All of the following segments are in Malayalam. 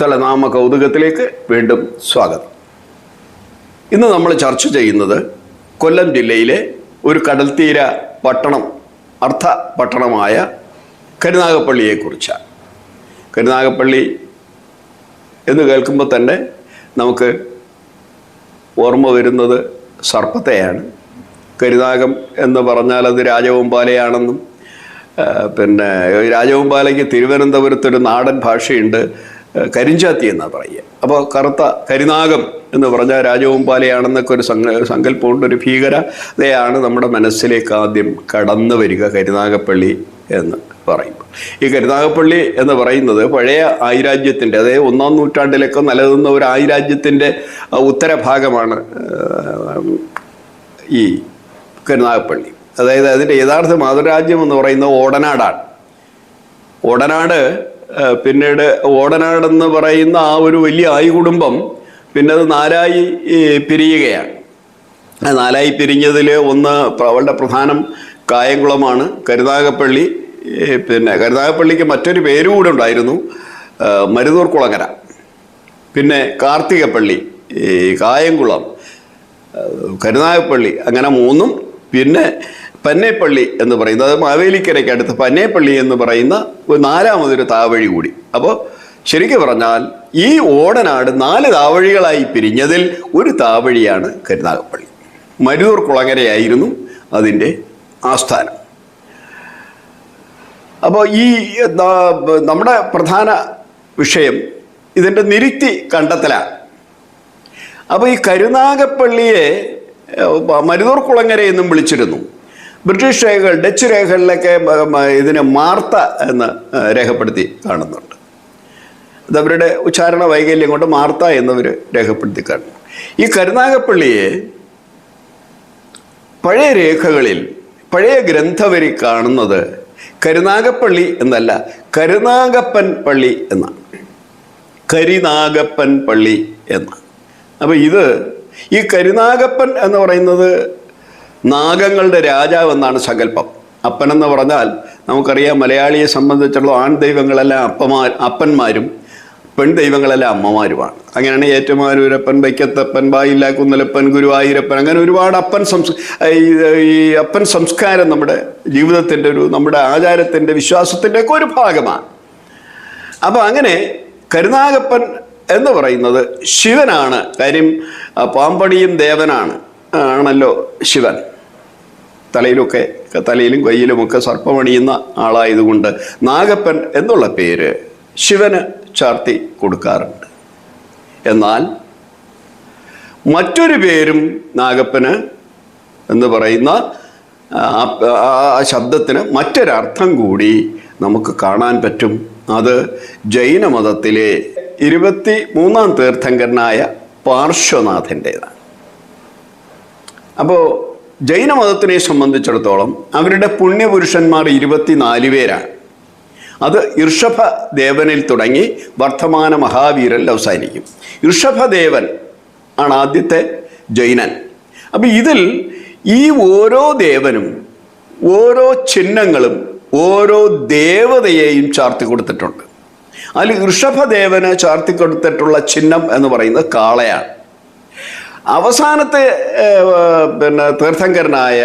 സ്ഥലനാമ കൗതുകത്തിലേക്ക് വീണ്ടും സ്വാഗതം. ഇന്ന് നമ്മൾ ചർച്ച ചെയ്യുന്നത് കൊല്ലം ജില്ലയിലെ ഒരു കടൽത്തീര പട്ടണം അർത്ഥ പട്ടണമായ കരുനാഗപ്പള്ളിയെക്കുറിച്ചാണ്. കരുനാഗപ്പള്ളി എന്ന് കേൾക്കുമ്പോൾ തന്നെ നമുക്ക് ഓർമ്മ വരുന്നത് സർപ്പത്തെയാണ്. കരുനാഗം എന്ന് പറഞ്ഞാൽ അത് രാജവമ്പാലയാണെന്നും പിന്നെ രാജവമ്പാലയ്ക്ക് തിരുവനന്തപുരത്തൊരു നാടൻ ഭാഷയുണ്ട് കരിഞ്ചാത്തി എന്നാണ് പറയുക. അപ്പോൾ കറുത്ത കരിനാഗം എന്ന് പറഞ്ഞാൽ രാജവമ്പാലയാണെന്നൊക്കെ ഒരു സങ്ക സങ്കല്പമുണ്ട് ഒരു ഭീകരതയാണ് നമ്മുടെ മനസ്സിലേക്ക് ആദ്യം കടന്നു വരിക കരുനാഗപ്പള്ളി എന്ന് പറയുമ്പോൾ. ഈ കരുനാഗപ്പള്ളി എന്ന് പറയുന്നത് പഴയ ആയിരാജ്യത്തിന്റെ അതായത് ഒന്നാം നൂറ്റാണ്ടിലൊക്കെ നിലനിന്ന ഒരു ആയിരാജ്യത്തിന്റെ ഉത്തരഭാഗമാണ് ഈ കരുനാഗപ്പള്ളി. അതായത് അതിന്റെ യഥാർത്ഥ മാതൃരാജ്യം എന്ന് പറയുന്നത് ഓടനാടാണ്. ഓടനാട് പിന്നീട് ഓടനാടെന്ന് പറയുന്ന ആ ഒരു വലിയ ആയി കുടുംബം പിന്നെ അത് നാലായി പിരിയുകയാണ് നാലായി പിരിഞ്ഞതിൽ ഒന്ന് അവളുടെ പ്രധാനം കായംകുളമാണ് കരുനാഗപ്പള്ളി പിന്നെ കരുനാഗപ്പള്ളിക്ക് മറ്റൊരു പേര് കൂടെ ഉണ്ടായിരുന്നു മരുതൂർ കുളങ്ങര. പിന്നെ കാർത്തികപ്പള്ളി കായംകുളം കരുനാഗപ്പള്ളി അങ്ങനെ മൂന്നും പിന്നെ പന്നേപ്പള്ളി എന്ന് പറയുന്നത് അത് മാവേലിക്കരയ്ക്ക് അടുത്ത് പന്നേപ്പള്ളി എന്ന് പറയുന്ന ഒരു നാലാമതൊരു താവഴി കൂടി. അപ്പോൾ ശരിക്കും പറഞ്ഞാൽ ഈ ഓടനാട് നാല് താവഴികളായി പിരിഞ്ഞതിൽ ഒരു താവഴിയാണ് കരുനാഗപ്പള്ളി. മരുതൂർ കുളങ്ങരയായിരുന്നു അതിന്റെ ആസ്ഥാനം. അപ്പോൾ ഈ നമ്മുടെ പ്രധാന വിഷയം ഇതിന്റെ നിരുക്തി കണ്ടെത്തലാണ്. അപ്പോൾ ഈ കരുനാഗപ്പള്ളിയെ മരുതൂർ കുളങ്ങര എന്നും വിളിച്ചിരുന്നു. ബ്രിട്ടീഷ് രേഖകൾ ഡച്ച് രേഖകളിലൊക്കെ ഇതിനെ മാർത്ത എന്ന് രേഖപ്പെടുത്തി കാണുന്നുണ്ട്. അതവരുടെ ഉച്ചാരണ വൈകല്യം കൊണ്ട് മാർത്ത എന്നവർ രേഖപ്പെടുത്തി കാണുന്നു. ഈ കരുനാഗപ്പള്ളിയെ പഴയ രേഖകളിൽ പഴയ ഗ്രന്ഥവരി കാണുന്നത് കരുനാഗപ്പള്ളി എന്നല്ല കരുനാഗപ്പൻ പള്ളി എന്നാണ്. കരിനാഗപ്പൻ പള്ളി എന്ന് അപ്പോൾ ഇത് ഈ കരുനാഗപ്പൻ എന്ന് പറയുന്നത് നാഗങ്ങളുടെ രാജാവ് എന്നാണ് സങ്കല്പം. അപ്പനെന്ന് പറഞ്ഞാൽ നമുക്കറിയാം മലയാളിയെ സംബന്ധിച്ചുള്ള ആൺ ദൈവങ്ങളെല്ലാം അപ്പമാർ അപ്പന്മാരും പെൺ ദൈവങ്ങളെല്ലാം അമ്മമാരുമാണ്. അങ്ങനെയാണ് ഏറ്റുമാനൂരപ്പൻ വൈക്കത്തപ്പൻ ബായില്ല കുന്നലപ്പൻ ഗുരുവായൂരപ്പൻ അങ്ങനെ ഒരുപാട് അപ്പൻ സംസ് ഈ അപ്പൻ സംസ്കാരം നമ്മുടെ ജീവിതത്തിന്റെ ഒരു നമ്മുടെ ആചാരത്തിന്റെ വിശ്വാസത്തിന്റെ ഒക്കെ ഒരു ഭാഗമാണ്. അപ്പോൾ അങ്ങനെ കരുനാഗപ്പൻ എന്ന് പറയുന്നത് ശിവനാണ്. കാര്യം പാമ്പണിയും ദേവനാണ്. ആണല്ലോ ശിവൻ. തലയിലൊക്കെ തലയിലും കയ്യിലുമൊക്കെ സർപ്പമണിയുന്ന ആളായതുകൊണ്ട് നാഗപ്പൻ എന്നുള്ള പേര് ശിവന് ചാർത്തി കൊടുക്കാറുണ്ട്. എന്നാൽ മറ്റൊരു പേരും നാഗപ്പന് എന്ന് പറയുന്ന ആ ശബ്ദത്തിന് മറ്റൊരർത്ഥം കൂടി നമുക്ക് കാണാൻ പറ്റും. അത് ജൈനമതത്തിലെ ഇരുപത്തി മൂന്നാം തീർത്ഥങ്കരനായ പാർശ്വനാഥന്റെതാണ് അപ്പോൾ ജൈനമതത്തിനെ സംബന്ധിച്ചിടത്തോളം അവരുടെ പുണ്യപുരുഷന്മാർ ഇരുപത്തിനാല് പേരാണ്. അത് ഋഷഭ ദേവനിൽ തുടങ്ങി വർത്തമാന മഹാവീരൻ അവസാനിക്കും. ഋഷഭദേവൻ ആണ് ആദ്യത്തെ ജൈനൻ. അപ്പം ഇതിൽ ഈ ഓരോ ദേവനും ഓരോ ചിഹ്നങ്ങളും ഓരോ ദേവതയെയും ചാർത്തി കൊടുത്തിട്ടുണ്ട്. അതിൽ ഋഷഭദേവന് ചാർത്തി കൊടുത്തിട്ടുള്ള ചിഹ്നം എന്ന് പറയുന്നത് കാളയാണ്. അവസാനത്തെ പിന്നെ തീർത്ഥങ്കരനായ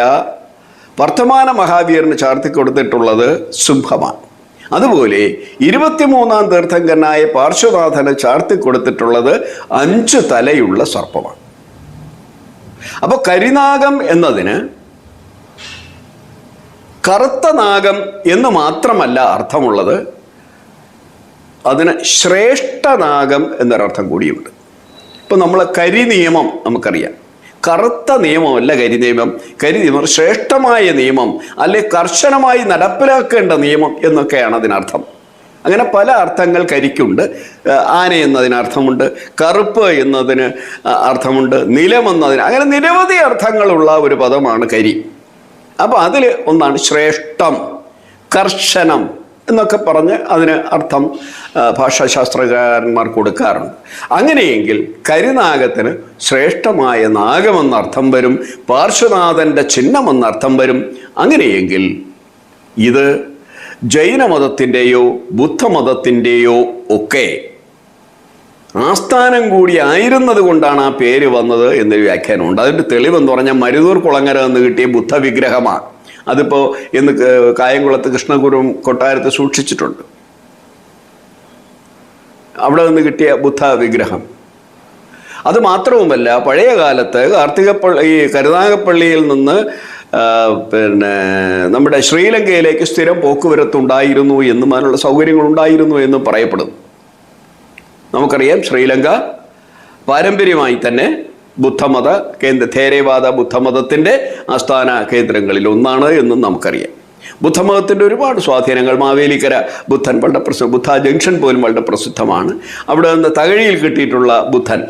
വർത്തമാന മഹാവീരന് ചാർത്തി കൊടുത്തിട്ടുള്ളത് സിംഹമാണ് അതുപോലെ ഇരുപത്തിമൂന്നാം തീർത്ഥങ്കരനായ പാർശ്വനാഥന് ചാർത്തി കൊടുത്തിട്ടുള്ളത് അഞ്ച് തലയുള്ള സർപ്പമാണ്. അപ്പോൾ കരിനാഗം എന്നതിന് കറുത്ത നാഗം എന്ന് മാത്രമല്ല അർത്ഥമുള്ളത് അതിന് ശ്രേഷ്ഠനാഗം എന്നൊരർത്ഥം കൂടിയുണ്ട്. ഇപ്പം നമ്മളെ കരി നിയമം നമുക്കറിയാം. കറുത്ത നിയമമല്ല കരി നിയമം. കരി നിയമം ശ്രേഷ്ഠമായ നിയമം അല്ലെ കർശനമായി നടപ്പിലാക്കേണ്ട നിയമം എന്നൊക്കെയാണ് അതിനർത്ഥം. അങ്ങനെ പല അർത്ഥങ്ങൾ കരിക്കുണ്ട്. ആന എന്നതിന് അർത്ഥമുണ്ട് കറുപ്പ് എന്നതിന് അർത്ഥമുണ്ട് നിലം എന്നതിന്. അങ്ങനെ നിരവധി അർത്ഥങ്ങളുള്ള ഒരു പദമാണ് കരി. അപ്പോൾ അതിൽ ഒന്നാണ് ശ്രേഷ്ഠം കർശനം. എന്നൊക്കെ പറഞ്ഞ് അതിന് അർത്ഥം ഭാഷാശാസ്ത്രകാരന്മാർ കൊടുക്കാറുണ്ട്. അങ്ങനെയെങ്കിൽ കരിനാഗത്തിന് ശ്രേഷ്ഠമായ നാഗമെന്നർത്ഥം വരും പാർശ്വനാഥന്റെ ചിഹ്നമെന്നർത്ഥം വരും. അങ്ങനെയെങ്കിൽ ഇത് ജൈനമതത്തിന്റെയോ ബുദ്ധമതത്തിന്റെയോ ഒക്കെ ആസ്ഥാനം കൂടി ആയിരുന്നത് കൊണ്ടാണ് ആ പേര് വന്നത് എന്നൊരു വ്യാഖ്യാനമുണ്ട്. അതിന്റെ തെളിവെന്ന് പറഞ്ഞാൽ മരുതൂർ കുളങ്ങര എന്ന് കിട്ടിയ ബുദ്ധവിഗ്രഹമാണ്. അതിപ്പോൾ ഇന്ന് കായംകുളത്ത് കൃഷ്ണഗുരും കൊട്ടാരത്ത് സൂക്ഷിച്ചിട്ടുണ്ട്. അവിടെ നിന്ന് കിട്ടിയ ബുദ്ധ വിഗ്രഹം അത് മാത്രവുമല്ല പഴയ കാലത്ത് കാർത്തികപ്പള്ളി ഈ കരുനാഗപ്പള്ളിയിൽ നിന്ന് പിന്നെ നമ്മുടെ ശ്രീലങ്കയിലേക്ക് സ്ഥിരം പോക്കുവരത്തുണ്ടായിരുന്നു എന്നും അതിനുള്ള സൗകര്യങ്ങൾ ഉണ്ടായിരുന്നു എന്നും പറയപ്പെടുന്നു. നമുക്കറിയാം ശ്രീലങ്ക പാരമ്പര്യമായി തന്നെ ബുദ്ധമത കേന്ദ്ര ഥേരവാദ ബുദ്ധമതത്തിന്റെ ആസ്ഥാന കേന്ദ്രങ്ങളിൽ ഒന്നാണ് എന്നും നമുക്കറിയാം. ബുദ്ധമതത്തിന്റെ ഒരുപാട് സ്വാധീനങ്ങൾ മാവേലിക്കര ബുദ്ധൻ വളരെ പ്രസിദ്ധ ബുദ്ധ ജംഗ്ഷൻ പോലും വളരെ പ്രസിദ്ധമാണ് അവിടെ നിന്ന് തകഴിയിൽ കിട്ടിയിട്ടുള്ള ബുദ്ധൻ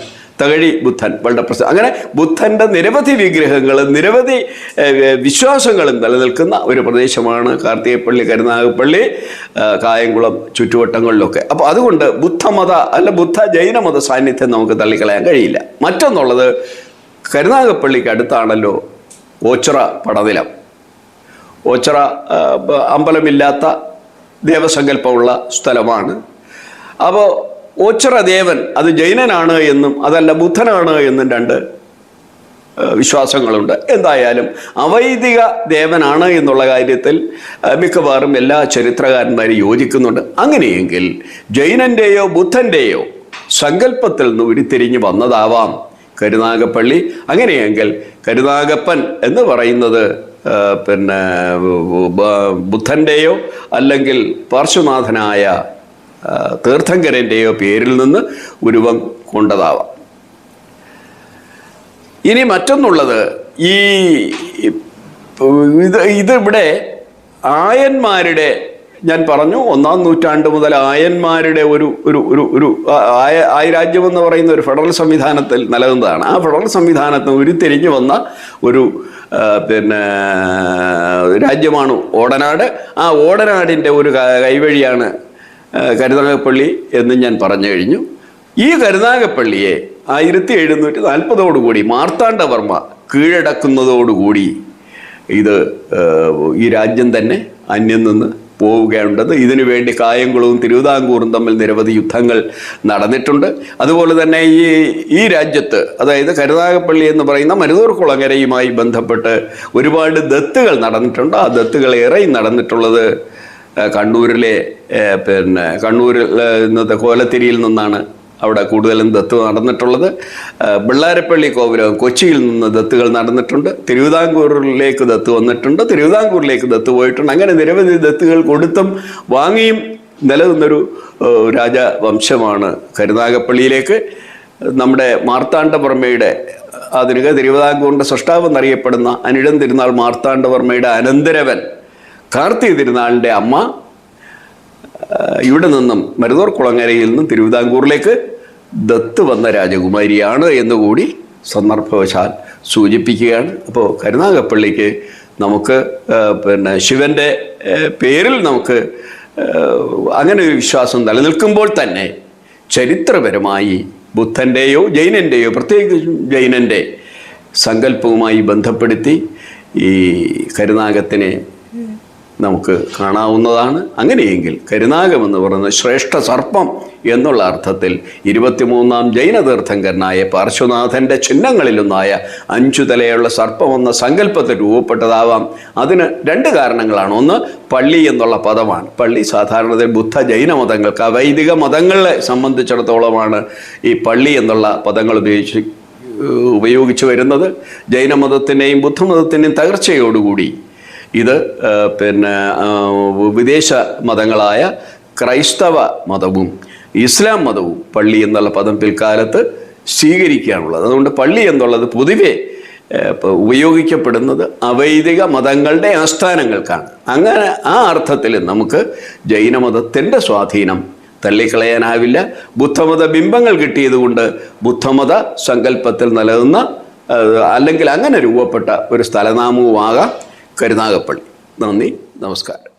തകഴി ബുദ്ധൻ വളരെ അങ്ങനെ ബുദ്ധന്റെ നിരവധി വിഗ്രഹങ്ങളും നിരവധി വിശ്വാസങ്ങളും നിലനിൽക്കുന്ന ഒരു പ്രദേശമാണ് കാർത്തികപ്പള്ളി കരുനാഗപ്പള്ളി കായംകുളം ചുറ്റുവട്ടങ്ങളിലൊക്കെ. അപ്പോൾ അതുകൊണ്ട് ബുദ്ധമത അല്ല ബുദ്ധ ജൈനമത സാന്നിധ്യം നമുക്ക് തള്ളിക്കളയാൻ കഴിയില്ല. മറ്റൊന്നുള്ളത് കരുനാഗപ്പള്ളിക്ക് അടുത്താണല്ലോ ഓച്ചിറ പടനിലം. ഓച്ചിറ അമ്പലമില്ലാത്ത ദേവസങ്കല്പമുള്ള സ്ഥലമാണ്. അപ്പോൾ ഓച്ചിറ ദേവൻ അത് ജൈനനാണ് എന്നും അതല്ല ബുദ്ധനാണ് എന്നും രണ്ട് വിശ്വാസങ്ങളുണ്ട്. എന്തായാലും അവൈദിക ദേവനാണ് എന്നുള്ള കാര്യത്തിൽ മിക്കവാറും എല്ലാ ചരിത്രകാരന്മാരും യോജിക്കുന്നുണ്ട്. അങ്ങനെയെങ്കിൽ ജൈനന്റെയോ ബുദ്ധന്റെയോ സങ്കല്പത്തിൽ നിന്ന് ഉരുത്തിരിഞ്ഞ് വന്നതാവാം കരുനാഗപ്പള്ളി. അങ്ങനെയെങ്കിൽ കരുനാഗപ്പൻ എന്ന് പറയുന്നത് പിന്നെ ബുദ്ധന്റെയോ അല്ലെങ്കിൽ പാർശ്വനാഥനായ തീർത്ഥങ്കരന്റെയോ പേരിൽ നിന്ന് ഉരുവം കൊണ്ടതാവാം. ഇനി മറ്റൊന്നുള്ളത് ഈ ഇത് ഇതിവിടെ ആയന്മാരുടെ ഞാൻ പറഞ്ഞു ഒന്നാം നൂറ്റാണ്ട് മുതൽ ആയന്മാരുടെ ഒരു ഒരു ഒരു ഒരു ആയ ആയരാജ്യം എന്ന് പറയുന്ന ഒരു ഫെഡറൽ സംവിധാനത്തിൽ നിലനിന്നതാണ്. ആ ഫെഡറൽ സംവിധാനത്തിന് ഉരുത്തിരിഞ്ഞു വന്ന ഒരു പിന്നെ രാജ്യമാണ് ഓടനാട്. ആ ഓടനാടിന്റെ ഒരു കൈവഴിയാണ് കരുനാഗപ്പള്ളി എന്ന് ഞാൻ പറഞ്ഞു കഴിഞ്ഞു. ഈ കരുനാഗപ്പള്ളിയെ ആയിരത്തി എഴുന്നൂറ്റി നാൽപ്പതോടുകൂടി മാർത്താണ്ഡവർമ്മ കീഴടക്കുന്നതോടുകൂടി ഇത് ഈ രാജ്യം തന്നെ അന്യം നിന്ന് പോവുകയുണ്ടത് ഇതിനു വേണ്ടി കായംകുളവും തിരുവിതാംകൂറും തമ്മിൽ നിരവധി യുദ്ധങ്ങൾ നടന്നിട്ടുണ്ട്. അതുപോലെ തന്നെ ഈ ഈ രാജ്യത്ത് അതായത് കരുനാഗപ്പള്ളി എന്ന് പറയുന്ന മരുതൂർ കുളങ്ങരയുമായി ബന്ധപ്പെട്ട് ഒരുപാട് ദത്തുകൾ നടന്നിട്ടുണ്ട്. ആ ദത്തുകൾ ഏറെയും നടന്നിട്ടുള്ളത് കണ്ണൂരിലെ പിന്നെ കണ്ണൂരിൽ ഇന്നത്തെ കോലത്തിരിയിൽ നിന്നാണ് അവിടെ കൂടുതലും ദത്ത് നടന്നിട്ടുള്ളത്. ബിള്ളാരപ്പള്ളി കോപുരം കൊച്ചിയിൽ നിന്ന് ദത്തുകൾ നടന്നിട്ടുണ്ട്. തിരുവിതാംകൂറിലേക്ക് ദത്ത് വന്നിട്ടുണ്ട്. തിരുവിതാംകൂറിലേക്ക് ദത്ത് പോയിട്ടുണ്ട്. അങ്ങനെ നിരവധി ദത്തുകൾ കൊടുത്തും വാങ്ങിയും നിലനിന്നൊരു രാജവംശമാണ് കരുനാഗപ്പള്ളിയിലേക്ക്. നമ്മുടെ മാർത്താണ്ഡവർമ്മയുടെ ആധുനിക തിരുവിതാംകൂറിന്റെ സൃഷ്ടാവെന്നറിയപ്പെടുന്ന അനിഴം തിരുനാൾ മാർത്താണ്ഡവർമ്മയുടെ അനന്തരവൻ കാർത്തിക തിരുനാളിന്റെ അമ്മ ഇവിടെ നിന്നും മരുതോർ കുളങ്ങരയിൽ നിന്നും തിരുവിതാംകൂറിലേക്ക് ദത്ത് വന്ന രാജകുമാരിയാണ് എന്നുകൂടി സന്ദർഭവശാൽ സൂചിപ്പിക്കുകയാണ്. അപ്പോൾ കരുനാഗപ്പള്ളിക്ക് നമുക്ക് പിന്നെ ശിവന്റെ പേരിൽ നമുക്ക് അങ്ങനെ ഒരു വിശ്വാസം നിലനിൽക്കുമ്പോൾ തന്നെ ചരിത്രപരമായി ബുദ്ധന്റെയോ ജൈനന്റെയോ പ്രത്യേകിച്ചും ജൈനന്റെ സങ്കല്പവുമായി ബന്ധപ്പെടുത്തി ഈ കരുനാഗത്തിനെ നമുക്ക് കാണാവുന്നതാണ്. അങ്ങനെയെങ്കിൽ കരുനാഗമെന്ന് പറയുന്നത് ശ്രേഷ്ഠ സർപ്പം എന്നുള്ള അർത്ഥത്തിൽ ഇരുപത്തിമൂന്നാം ജൈന തീർത്ഥങ്കരനായ പാർശ്വനാഥന്റെ ചിഹ്നങ്ങളിലൊന്നായ അഞ്ചു തലയുള്ള സർപ്പം എന്ന സങ്കല്പത്തിൽ രൂപപ്പെട്ടതാവാം. അതിന് രണ്ട് കാരണങ്ങളാണ്. ഒന്ന് പള്ളി എന്നുള്ള പദമാണ്. പള്ളി സാധാരണത്തിൽ ബുദ്ധ ജൈന മതങ്ങൾക്ക് അവൈദിക മതങ്ങളെ സംബന്ധിച്ചിടത്തോളമാണ് ഈ പള്ളി എന്നുള്ള പദങ്ങൾ ഉപയോഗിച്ച് ഉപയോഗിച്ചു വരുന്നത്. ജൈനമതത്തിന്റെയും ബുദ്ധമതത്തിന്റെയും തകർച്ചയോടുകൂടി ഇത് പിന്നെ വിദേശ മതങ്ങളായ ക്രൈസ്തവ മതവും ഇസ്ലാം മതവും പള്ളി എന്നുള്ള പദം പിൽക്കാലത്ത് സ്വീകരിക്കുകയാണുള്ളത് അതുകൊണ്ട് പള്ളി എന്നുള്ളത് പൊതുവെ ഉപയോഗിക്കപ്പെടുന്നത് അവൈദിക മതങ്ങളുടെ ആസ്ഥാനങ്ങൾക്കാണ്. അങ്ങനെ ആ അർത്ഥത്തിൽ നമുക്ക് ജൈനമതത്തിന്റെ സ്വാധീനം തള്ളിക്കളയാനാവില്ല. ബുദ്ധമത ബിംബങ്ങൾ കിട്ടിയതുകൊണ്ട് ബുദ്ധമത സങ്കല്പത്തിൽ നിലനിന്ന അല്ലെങ്കിൽ അങ്ങനെ രൂപപ്പെട്ട ഒരു സ്ഥലനാമവുമാകാം. കരുനാഗപ്പള്ളി. നന്ദി നമസ്കാരം.